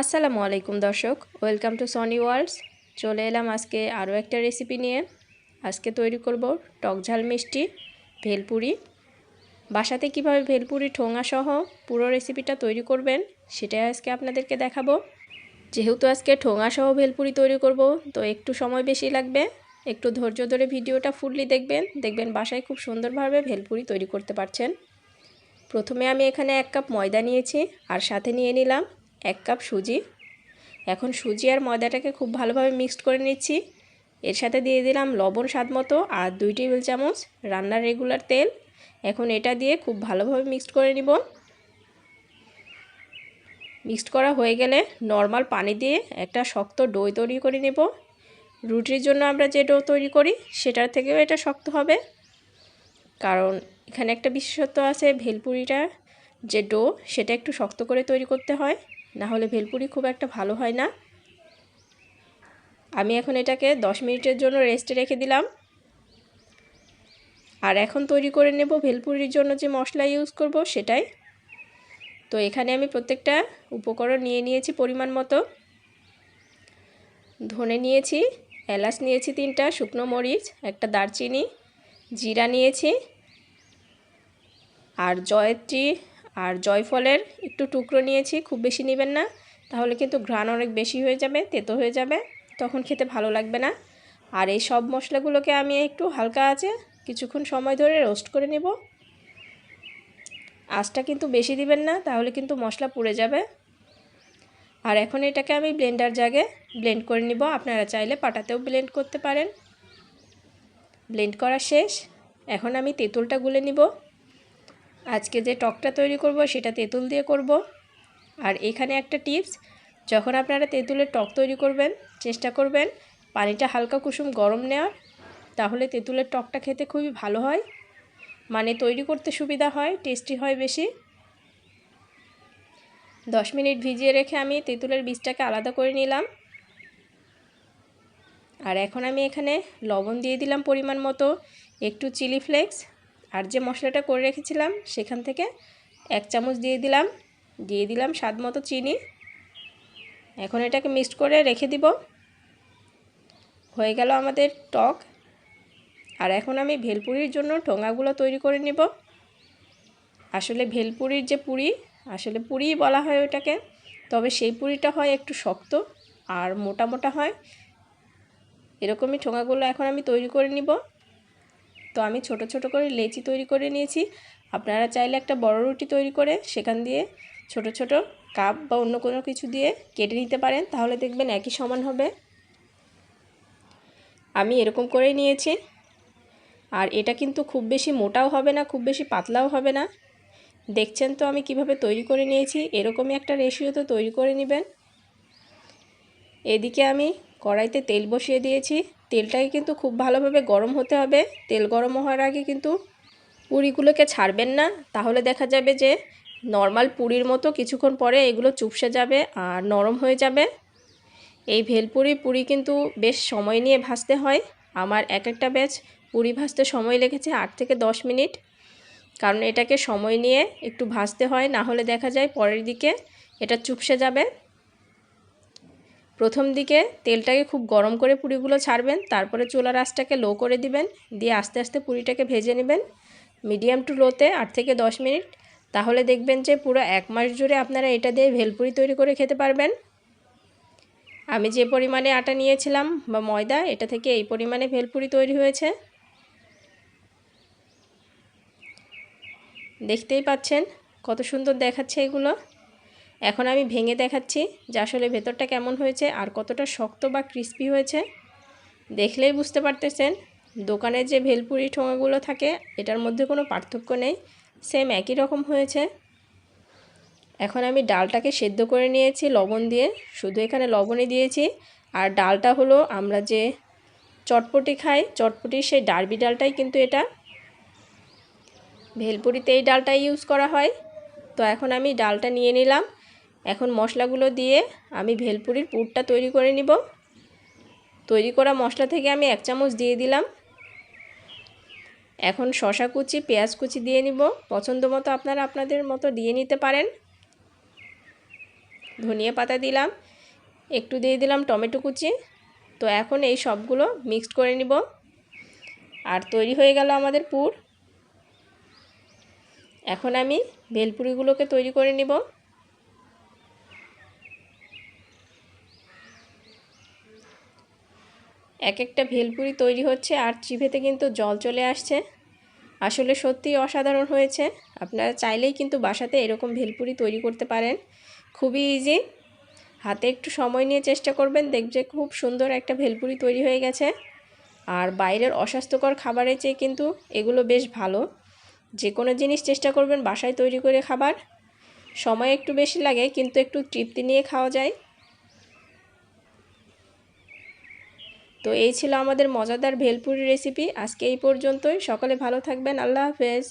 আসসালামু আলাইকুম দর্শক, ওয়েলকাম টু সনি ওয়ার্ল্ডস চলে এলাম আজকে আরও একটা রেসিপি নিয়ে। আজকে তৈরি করব টক ঝাল মিষ্টি, ভেলপুরি। বাসাতে কীভাবে ভেলপুরি, ঠোঙা সহ পুরো রেসিপিটা তৈরি করবেন, সেটাই আজকে আপনাদেরকে দেখাবো। যেহেতু আজকে ঠোঙা সহ ভেলপুরি তৈরি করব, তো একটু সময় বেশি লাগবে। একটু ধৈর্য ধরে ভিডিওটা ফুললি দেখবেন দেখবেন বাসায় খুব সুন্দরভাবে ভেলপুরি তৈরি করতে পারছেন। প্রথমে আমি এখানে এক কাপ ময়দা নিয়েছি, আর সাথে নিয়ে নিলাম এক কাপ সুজি। এখন সুজি আর ময়দাটাকে খুব ভালোভাবে মিক্সড করে নিচ্ছি। এর সাথে দিয়ে দিলাম লবণ স্বাদ মতো আর দুই টেবিল চামচ রান্নার রেগুলার তেল। এখন এটা দিয়ে খুব ভালোভাবে মিক্সড করে নিব। মিক্সড করা হয়ে গেলে নর্মাল পানি দিয়ে একটা শক্ত ডই তৈরি করে নেব। রুটির জন্য আমরা যে ডো তৈরি করি, সেটার থেকেও এটা শক্ত হবে। কারণ এখানে একটা বিশেষত্ব আছে, ভেলপুরিটা যে ডো সেটা একটু শক্ত করে তৈরি করতে হয়। না হলে ভেলপুরি খুব একটা ভালো হয় না। আমি এখন এটাকে 10 মিনিটের জন্য রেস্টে রেখে দিলাম। আর এখন তৈরি করে নেব ভেলপুরির জন্য যে মশলা ইউজ করব সেটাই। তো এখানে আমি প্রত্যেকটা উপকরণ নিয়ে নিয়েছি পরিমাণ মতো। ধনে নিয়েছি, এলাচ নিয়েছি তিনটা, শুকনো মরিচ, একটা দারচিনি, জিরা নিয়েছি। আর জয়ত্রী আর জয়ফলের একটু টুকরো নিয়েছি, খুব বেশি নেবেন না। তাহলে কিন্তু ঘ্রাণ অনেক বেশি হয়ে যাবে, তেতো হয়ে যাবে, তখন খেতে ভালো লাগবে না। আর এই সব মশলাগুলোকে আমি একটু হালকা আছে কিছুক্ষণ সময় ধরে রোস্ট করে নেব। আঁচটা কিন্তু বেশি দিবেন না, তাহলে কিন্তু মশলা পুড়ে যাবে। আর এখন এটাকে আমি ব্লেন্ডার জাগে ব্লেন্ড করে নিব। আপনারা চাইলে পাটাতেও ব্লেন্ড করতে পারেন। ব্লেন্ড করা শেষ। এখন আমি তেঁতুলটা গুলে নিব। আজকে যে টকটা তৈরি করব, সেটা তেঁতুল দিয়ে করব। আর এখানে একটা টিপস, যখন আপনারা তেঁতুলের টক তৈরি করবেন, চেষ্টা করবেন পানিটা হালকা কুসুম গরম নেওয়ার, তাহলে তেঁতুলের টকটা খেতে খুবই ভালো হয়। মানে তৈরি করতে সুবিধা হয়, টেস্টি হয় বেশি। দশ মিনিট ভিজিয়ে রেখে আমি তেঁতুলের বীজটাকে আলাদা করে নিলাম। আর এখন আমি এখানে লবণ দিয়ে দিলাম পরিমাণ মতো, একটু চিলি ফ্লেক্স আর যে মশলাটা করে রেখেছিলাম সেখান থেকে এক চামচ দিয়ে দিলাম। দিয়ে দিলাম স্বাদ মতো চিনি। এখন এটাকে মিক্সড করে রেখে দিব। হয়ে গেল আমাদের টক। আর এখন আমি ভেলপুরির জন্য ঠোঙাগুলো তৈরি করে নিব। আসলে ভেলপুরির যে পুরি, আসলে পুরিই বলা হয় ওটাকে তবে সেই পুরিটা হয় একটু শক্ত আর মোটা মোটা হয়। এরকমই ঠোঙাগুলো এখন আমি তৈরি করে নিব। তো আমি ছোট ছোট করে লেচি তৈরি করে নিয়েছি। আপনারা চাইলে একটা বড় রুটি তৈরি করে সেখান দিয়ে ছোট ছোট কাপ বা অন্য কোনো কিছু দিয়ে কেটে নিতে পারেন, তাহলে দেখবেন একই সমান হবে। আমি এরকম করেই নিয়েছি। আর এটা কিন্তু খুব বেশি মোটাও হবে না, খুব বেশি পাতলাও হবে না। দেখছেন তো আমি কীভাবে তৈরি করে নিয়েছি? এরকমই একটা রেশিও তো তৈরি করে নেবেন। এদিকে আমি কড়াইতে তেল বসিয়ে দিয়েছি। তেলটাকে কিন্তু খুব ভালোভাবে গরম হতে হবে। তেল গরম হওয়ার আগে কিন্তু পুরিগুলোকে ছাড়বেন না। তাহলে দেখা যাবে যে নর্মাল পুরির মতো কিছুক্ষণ পরে এগুলো চুপসে যাবে আর নরম হয়ে যাবে। এই ভেলপুরি পুরি কিন্তু বেশ সময় নিয়ে ভাজতে হয়। আমার এক একটা ব্যাচ পুরি ভাজতে সময় লেগেছে আট থেকে দশ মিনিট। কারণ এটাকে সময় নিয়ে একটু ভাজতে হয়, না হলে দেখা যায় পরের দিকে এটা চুপসে যাবে। প্রথম দিকে তেলটাকে খুব গরম করে পুরিগুলো ছাড়বেন, তারপরে চুলার আঁচটাকে লো করে দিবেন, দিয়ে আস্তে আস্তে পুরিটাকে ভেজে নেবেন মিডিয়াম টু লোতে আট থেকে দশ মিনিট। তাহলে দেখবেন যে পুরো এক মাস জুড়ে আপনারা এটা দিয়ে ভেলপুরি তৈরি করে খেতে পারবেন। আমি যে পরিমাণে আটা নিয়েছিলাম বা ময়দা, এটা থেকে এই পরিমাণে ভেলপুরি তৈরি হয়েছে। দেখতেই পাচ্ছেন কত সুন্দর দেখাচ্ছে এগুলো। এখন আমি ভেঙে দেখাচ্ছি যে আসলে ভেতরটা কেমন হয়েছে আর কতটা শক্ত বা ক্রিস্পি হয়েছে। দেখলেই বুঝতে পারতেছেন, দোকানের যে ভেলপুরি ঠোঙাগুলো থাকে, এটার মধ্যে কোনো পার্থক্য নেই সেম একই রকম হয়েছে। এখন আমি ডালটাকে সেদ্ধ করে নিয়েছি লবণ দিয়ে, শুধু এখানে লবণই দিয়েছি। আর ডালটা হলো আমরা যে চটপটি খাই, চটপটির সেই ডারবি ডালটাই কিন্তু এটা। ভেলপুরিতে এই ডালটাই ইউজ করা হয়। তো এখন আমি ডালটা নিয়ে নিলাম। এখন মশলাগুলো দিয়ে আমি ভেলপুরির পুরটা তৈরি করে নিব। তৈরি করা মশলা থেকে আমি এক চামচ দিয়ে দিলাম। এখন শশা কুচি, পেঁয়াজ কুচি দিয়ে নিব। পছন্দ মতো আপনারা আপনাদের মতো দিয়ে নিতে পারেন। ধনিয়া পাতা দিলাম, একটু দিয়ে দিলাম টমেটো কুচি। তো এখন এই সবগুলো মিক্সড করে নিব। আর তৈরি হয়ে গেল আমাদের পুর। এখন আমি ভেলপুরিগুলোকে তৈরি করে নিব। এক একটা ভেলপুরি তৈরি হচ্ছে আর চিভেতে কিন্তু জল চলে আসছে। আসলে সত্যিই অসাধারণ হয়েছে। আপনারা চাইলেই কিন্তু বাসাতে এরকম ভেলপুরি তৈরি করতে পারেন। খুবই ইজি হাতে একটু সময় নিয়ে চেষ্টা করবেন দেখবে খুব সুন্দর একটা ভেলপুরি তৈরি হয়ে গেছে। আর বাইরের অস্বাস্থ্যকর খাবারের চেয়ে কিন্তু এগুলো বেশ ভালো। যে কোনো জিনিস চেষ্টা করবেন বাসায় তৈরি করে খাবার। সময় একটু বেশি লাগে, কিন্তু একটু তৃপ্তি নিয়ে খাওয়া যায়। তো এই ছিল আমাদের মজাদার ভেলপুরি রেসিপি আজকে এই পর্যন্তই। সকলে ভালো থাকবেন। আল্লাহ হাফেজ।